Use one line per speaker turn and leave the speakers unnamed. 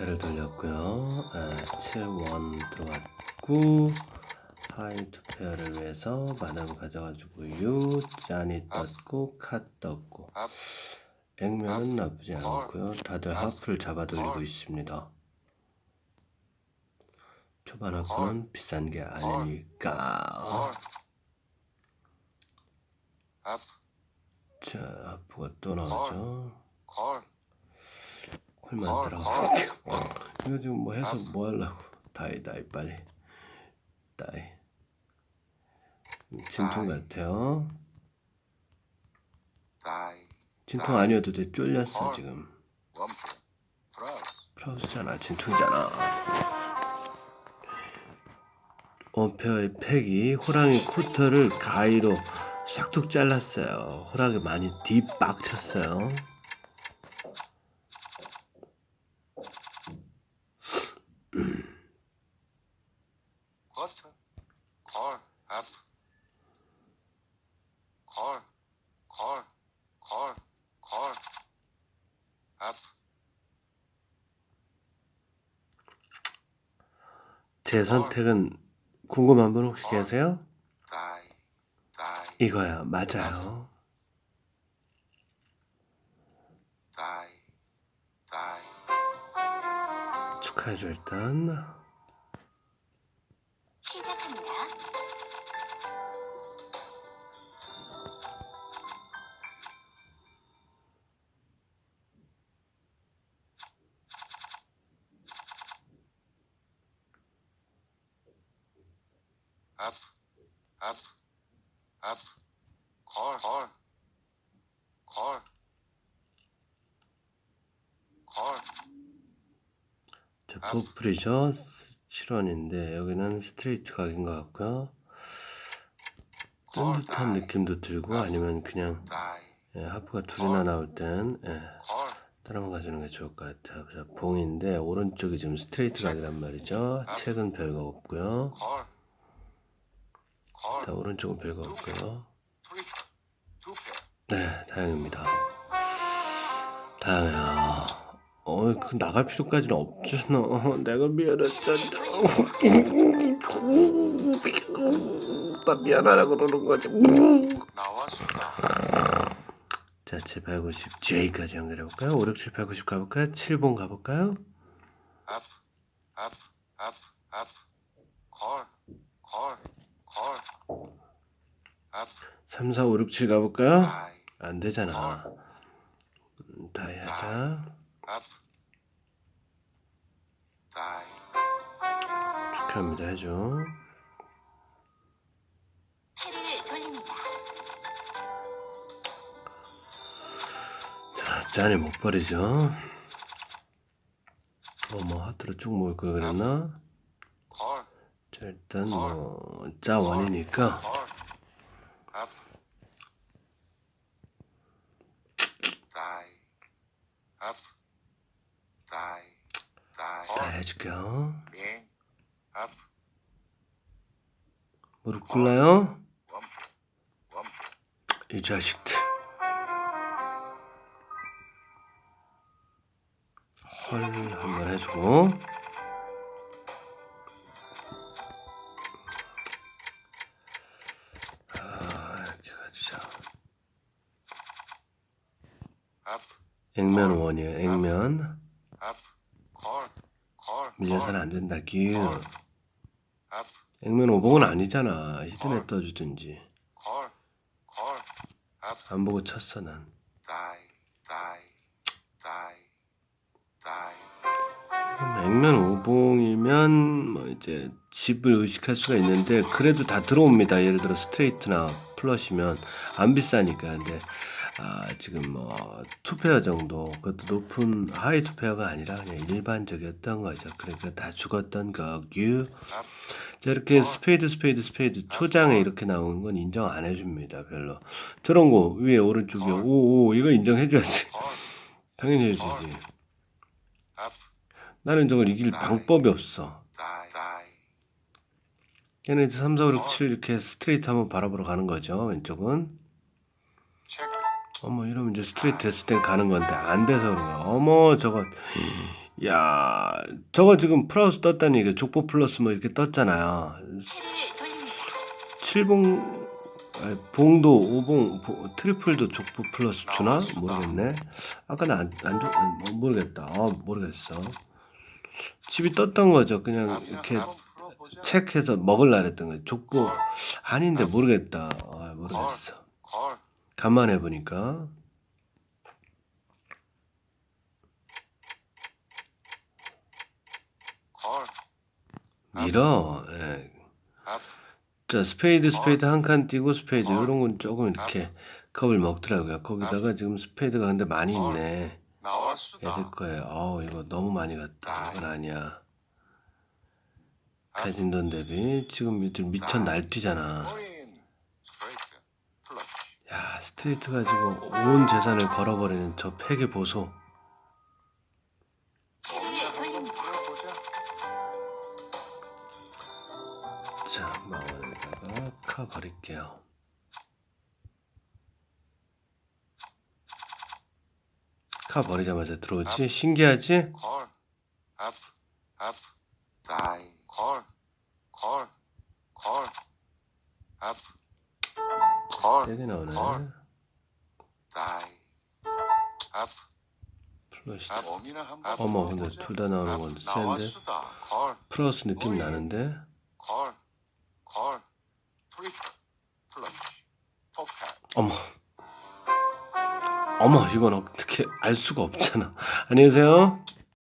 배를 돌렸고요. 네, 7원 들어왔고 하이 투페어를 위해서 마담 가져가지고요. 짠이 떴고 카 떴고 액면은 나쁘지 않고요. 다들 하프를 잡아 돌리고 있습니다. 초반 하프는 비싼 게 아니니까. 자, 하프가 또 나오죠.
Call,
콜만 들어갈게요. 이거 지금 뭐 해서 뭐 하려고? 다이 다이 빨리 다이. 진퉁 같아요. 진퉁 아니어도 돼 쫄렸어 지금. 프라우스잖아 진퉁이잖아. 원페어의 팩이 호랑이 코터를 가위로 싹둑 잘랐어요. 호랑이 많이 뒷박 쳤어요.
Call, up, call, call, call, call, up,
제 선택은 궁금한 분 혹시 계세요?
die, die,
이거야 맞아요.
die, die,
축하해줘 일단.
Up, up, up, call, call, call, call,
자, 포프리죠 7원인데 여기는 스트레이트 각인 것 같고요. 뜬 듯한 느낌도 들고 아니면 그냥 예, 하프가 둘이나 나올 땐 예, 따라만 가지는 게 좋을 것 같아요. 자, 봉인데 오른쪽이 지금 스트레이트 각이란 말이죠. 책은 별거 없고요. 자, 오른쪽은 별거 없고요. 네, 다행입니다. 다행이야. 어, 그 나갈 필요까지는 없잖아. 내가 미안했잖아. 나 미안하다 그러는 거지. 자, 7, 8, 90, J까지 연결해 볼까요? 5, 6, 7, 8, 90 가볼까요? 7번 가볼까요?
up, up, up, up, call, call, call, up,
3, 4, 5, 6, 7 가볼까요? 안 되잖아. 음, 다이 하자.
up, die,
축하합니다. 해줘.
돌립니다.
자, 짠이 못 버리죠. 어, 뭐, 하트로 쭉 모을 걸 그랬나? 일단 뭐, 짜 원이니까.
call, up, die, up, die, die,
자, 해줄게요. 무릎 꿇나요? 이 자식들. 헐, 한번 해주고. 액면 원이에요, 액면. 밀려서는 안 된다, 기.
up,
액면 오봉은 아니잖아. 히든에 떠주든지. 안 보고 쳤어, 난. 액면 오봉이면 뭐 이제 집을 의식할 수가 있는데 그래도 다 들어옵니다. 예를 들어 스트레이트나 플러시면 안 비싸니까. 근데 아, 지금 뭐 투페어 정도 그것도 높은 하이 투페어가 아니라 그냥 일반적이었던 거죠. 그러니까 다 죽었던 거규. 자 이렇게 스페이드 스페이드 스페이드 초장에 이렇게 나오는 건 인정 안 해줍니다. 별로. 저런 거 위에 오른쪽에 오오 이거 인정해줘야지. 당연히 해주지. 나는 저걸 이길 방법이 없어. 얘는 이제 3, 4, 5, 6, 7 이렇게 스트레이트 한번 바라보러 가는 거죠. 왼쪽은. 어머 이러면 이제 스트레이트 됐을 땐 가는 건데 안 돼서 그런 거야. 어머 저거 야, 저거 지금 플러스 떴다니 이게 족보 플러스 뭐 이렇게 떴잖아요.
패를 돌립니다.
7봉 아니, 봉도 5봉 보- 트리플도 족보 플러스 주나 모르겠네. 아까는 안안 줬 모르겠다. 아, 모르겠어. 집이 떴던 거죠. 그냥 이렇게. 체크해서 먹을라 그랬던 거예요. 족보 아닌데 모르겠다. 아, 모르겠어.
콜.
간만에 보니까
콜.
밀어. 예.
앞.
자, 스페이드 스페이드 한 칸 띄고 스페이드
어.
이런 건 조금 이렇게 겁을 먹더라고요. 거기다가 지금 스페이드가 근데 많이 있네. 애들 거예요. 어우 이거 너무 많이 갔다. 이건 아니야.
앞.
가진 돈 대비 지금 미쳐 날뛰잖아.
코인. 스트레이트. 플러시.
야 스트레이트 가지고 온 재산을 걸어버리는 저 팩의 보소.
자
마원에다가 카 버릴게요. 카 버리자마자 들어오지? 신기하지?
다이.
세게 나오네.
콜. 다이. 앞.
플러시.
앞. 어미나 한번
어머 근데. 둘 다 나오는 건데 센데?
나왔수다. 콜.
플러스 느낌 나는데?
플러시. 포켓.
어머. 어머, 이건 어떻게 알 수가 없잖아. 안녕히 계세요.